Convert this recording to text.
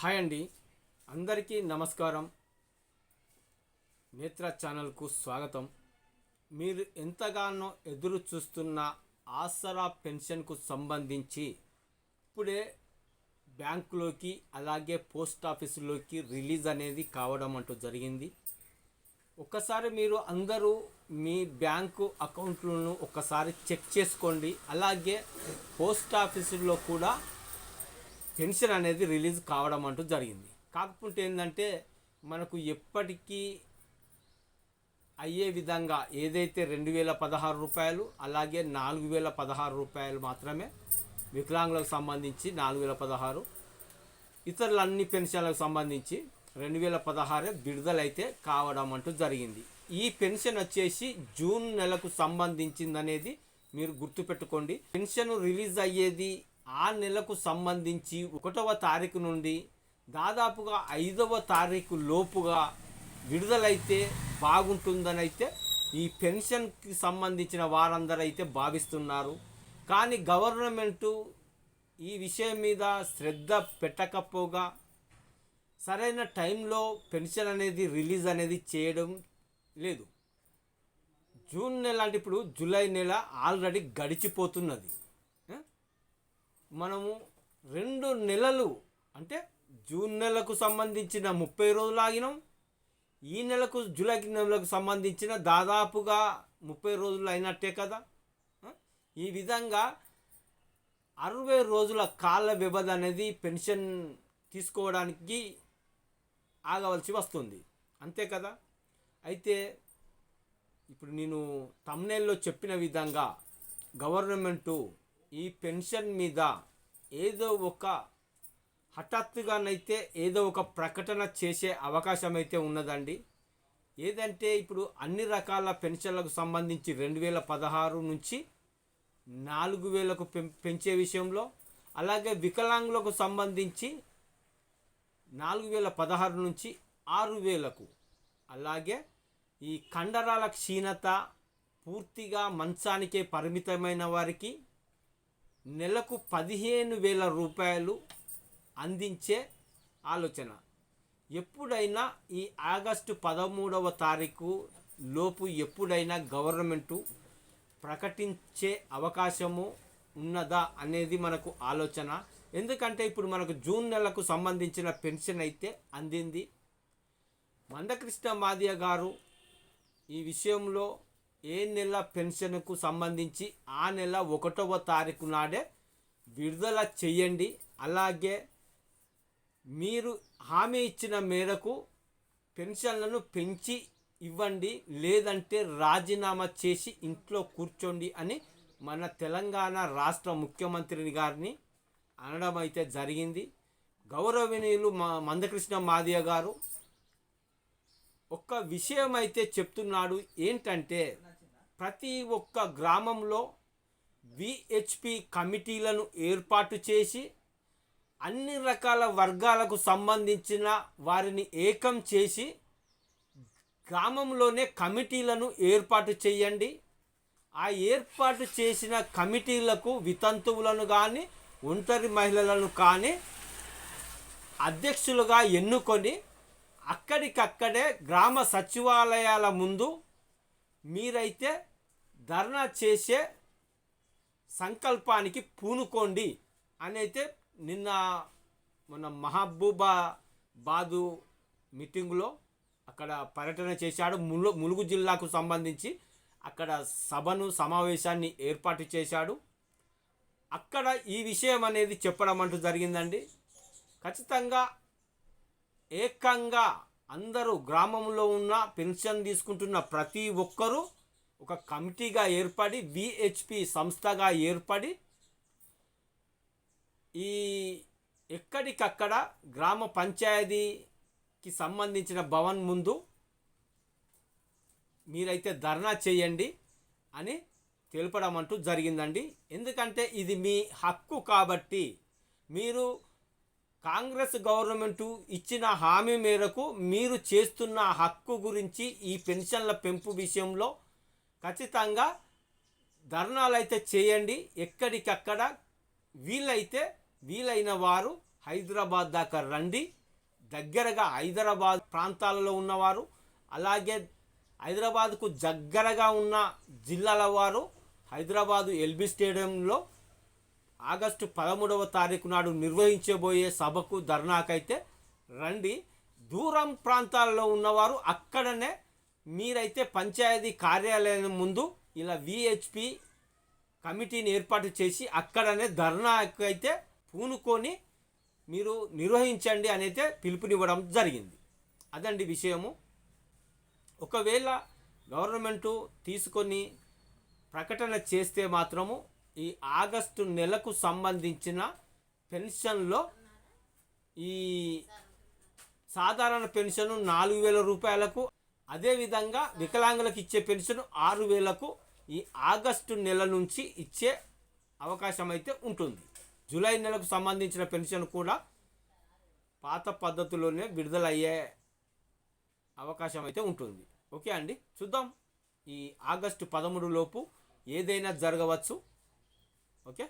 Hi అండి. అందరికీ నమస్కారం. నేత్ర ఛానల్కు స్వాగతం. మీరు ఎంతగానో ఎదురు చూస్తున్న ఆసరా పెన్షన్కు సంబంధించి ఇప్పుడే బ్యాంకులోకి అలాగే పోస్ట్ ఆఫీసులోకి రిలీజ్ అనేది కావడం అంటూ జరిగింది. ఒక్కసారి మీరు అందరూ మీ బ్యాంకు అకౌంట్లను ఒకసారి చెక్ చేసుకోండి. అలాగే పోస్ట్ ఆఫీసుల్లో కూడా పెన్షన్ అనేది రిలీజ్ కావడం అంటూ జరిగింది. కాకపోతే ఏంటంటే మనకు ఎప్పటికీ అయ్యే విధంగా ఏదైతే రెండు వేల పదహారు రూపాయలు అలాగే నాలుగు వేల పదహారు రూపాయలు మాత్రమే వికలాంగులకు సంబంధించి నాలుగు వేల పదహారు ఇతరుల అన్ని పెన్షన్లకు సంబంధించి రెండు వేల పదహారే విడుదలైతే కావడం అంటూ జరిగింది. ఈ పెన్షన్ వచ్చేసి జూన్ నెలకు సంబంధించిందనేది మీరు గుర్తుపెట్టుకోండి. పెన్షన్ రిలీజ్ అయ్యేది ఆ నెలకు సంబంధించి ఒకటవ తారీఖు నుండి దాదాపుగా ఐదవ తారీఖు లోపుగా విడుదలైతే బాగుంటుందని అయితే ఈ పెన్షన్కి సంబంధించిన వారందరూ అయితే భావిస్తున్నారు. కానీ గవర్నమెంటు ఈ విషయం మీద శ్రద్ధ పెట్టకపోగా సరైన టైంలో పెన్షన్ అనేది రిలీజ్ అనేది చేయడం లేదు. జూన్ నెల అంటే ఇప్పుడు జూలై నెల ఆల్రెడీ గడిచిపోతున్నది. మనము రెండు నెలలు అంటే జూన్ నెలకు సంబంధించిన ముప్పై రోజులు ఆగినాం. ఈ నెలకు జూలై నెలకు సంబంధించిన దాదాపుగా ముప్పై రోజులు అయినట్టే కదా? ఈ విధంగా అరవై రోజుల కాల వ్యవధి అనేది పెన్షన్ తీసుకోవడానికి ఆగవలసి వస్తుంది. అంతే కదా? అయితే ఇప్పుడు నేను తమ్నేల్లో చెప్పిన విధంగా గవర్నమెంటు ఈ పెన్షన్ మీద ఏదో ఒక హఠాత్తుగానైతే ఏదో ఒక ప్రకటన చేసే అవకాశం అయితే ఉన్నదండి. ఏదంటే ఇప్పుడు అన్ని రకాల పెన్షన్లకు సంబంధించి రెండు వేల పదహారు నుంచి నాలుగు వేలకు పెం పెంచే విషయంలో అలాగే వికలాంగులకు సంబంధించి నాలుగు వేల పదహారు నుంచి ఆరు వేలకు అలాగే ఈ కండరాల క్షీణత పూర్తిగా మంచానికే పరిమితమైన వారికి నెలకు పదిహేను వేల రూపాయలు అందించే ఆలోచన. ఎప్పుడైనా ఈ ఆగస్టు పదమూడవ తారీఖు లోపు ఎప్పుడైనా గవర్నమెంటు ప్రకటించే అవకాశము ఉన్నదా అనేది మనకు ఆలోచన. ఎందుకంటే ఇప్పుడు మనకు జూన్ నెలకు సంబంధించిన పెన్షన్ అయితే అందింది. మందకృష్ణ మాదియ గారు ఈ విషయంలో ఏ నెల పెన్షన్కు సంబంధించి ఆ నెల ఒకటవ తారీఖు నాడే విడుదల చేయండి. అలాగే మీరు హామీ ఇచ్చిన మేరకు పెన్షన్లను పెంచి ఇవ్వండి లేదంటే రాజీనామా చేసి ఇంట్లో కూర్చోండి అని మన తెలంగాణ రాష్ట్ర ముఖ్యమంత్రి గారిని అనడం అయితే జరిగింది. గౌరవనీయులు మా మందకృష్ణ మాదియ గారు ఒక్క విషయం అయితే చెప్తున్నాడు. ఏంటంటే ప్రతి ఒక్క గ్రామంలో విహెచ్పి కమిటీలను ఏర్పాటు చేసి అన్ని రకాల వర్గాలకు సంబంధించిన వారిని ఏకం చేసి గ్రామంలోనే కమిటీలను ఏర్పాటు చేయండి. ఆ ఏర్పాటు చేసిన కమిటీలకు వితంతువులను కానీ ఒంటరి మహిళలను కానీ అధ్యక్షులుగా ఎన్నుకొని అక్కడికక్కడే గ్రామ సచివాలయాల ముందు మీరైతే ధర్నా చేసే సంకల్పానికి పూనుకోండి అని అయితే నిన్న మన మహబూబా బాదు మీటింగులో అక్కడ పర్యటన చేశాడు. ములు ములుగు జిల్లాకు సంబంధించి అక్కడ సభను సమావేశాన్ని ఏర్పాటు చేశాడు. అక్కడ ఈ విషయం అనేది చెప్పడం అంటూ జరిగిందండి. ఖచ్చితంగా ఏకంగా అందరూ గ్రామంలో ఉన్న పెన్షన్ తీసుకుంటున్న ప్రతి ఒక్కరూ ఒక కమిటీగా ఏర్పడి విహెచ్పి సంస్థగా ఏర్పడి ఈ ఎక్కడికక్కడ గ్రామ పంచాయతీకి సంబంధించిన భవన్ ముందు మీరైతే ధర్నా చేయండి అని తెలపడం అంటూ జరిగిందండి. ఎందుకంటే ఇది మీ హక్కు కాబట్టి మీరు కాంగ్రెస్ గవర్నమెంట్ ఇచ్చిన హామీ మేరకు మీరు చేస్తున్న హక్కు గురించి ఈ పెన్షన్ల పెంపు విషయంలో ఖచ్చితంగా ధర్నాలు అయితే చేయండి. ఎక్కడికక్కడ వీలైతే వీలైన వారు హైదరాబాద్ దాకా రండి. దగ్గరగా హైదరాబాద్ ప్రాంతాలలో ఉన్నవారు అలాగే హైదరాబాద్కు దగ్గరగా ఉన్న జిల్లాల వారు హైదరాబాదు ఎల్బీ స్టేడియంలో ఆగస్టు పదమూడవ తారీఖు నాడు నిర్వహించబోయే సభకు ధర్నాకైతే రండి. దూరం ప్రాంతాల్లో ఉన్నవారు అక్కడనే మీరైతే పంచాయతీ కార్యాలయం ముందు ఇలా విహెచ్పి కమిటీని ఏర్పాటు చేసి అక్కడనే ధర్నాకైతే పూనుకొని మీరు నిర్వహించండి అనైతే పిలుపునివ్వడం జరిగింది. అదండి విషయము. ఒకవేళ గవర్నమెంటు తీసుకొని ప్రకటన చేస్తే మాత్రము ఈ ఆగస్టు నెలకు సంబంధించిన పెన్షన్లో ఈ సాధారణ పెన్షన్ నాలుగు వేల రూపాయలకు అదేవిధంగా వికలాంగులకు ఇచ్చే పెన్షన్ ఆరు వేలకు ఈ ఆగస్టు నెల నుంచి ఇచ్చే అవకాశం అయితే ఉంటుంది. జూలై నెలకు సంబంధించిన పెన్షన్ కూడా పాత పద్ధతిలోనే విడుదలయ్యే అవకాశం అయితే ఉంటుంది. ఓకే అండి? చూద్దాం. ఈ ఆగస్టు పదమూడు లోపు ఏదైనా జరగవచ్చు. ఓకే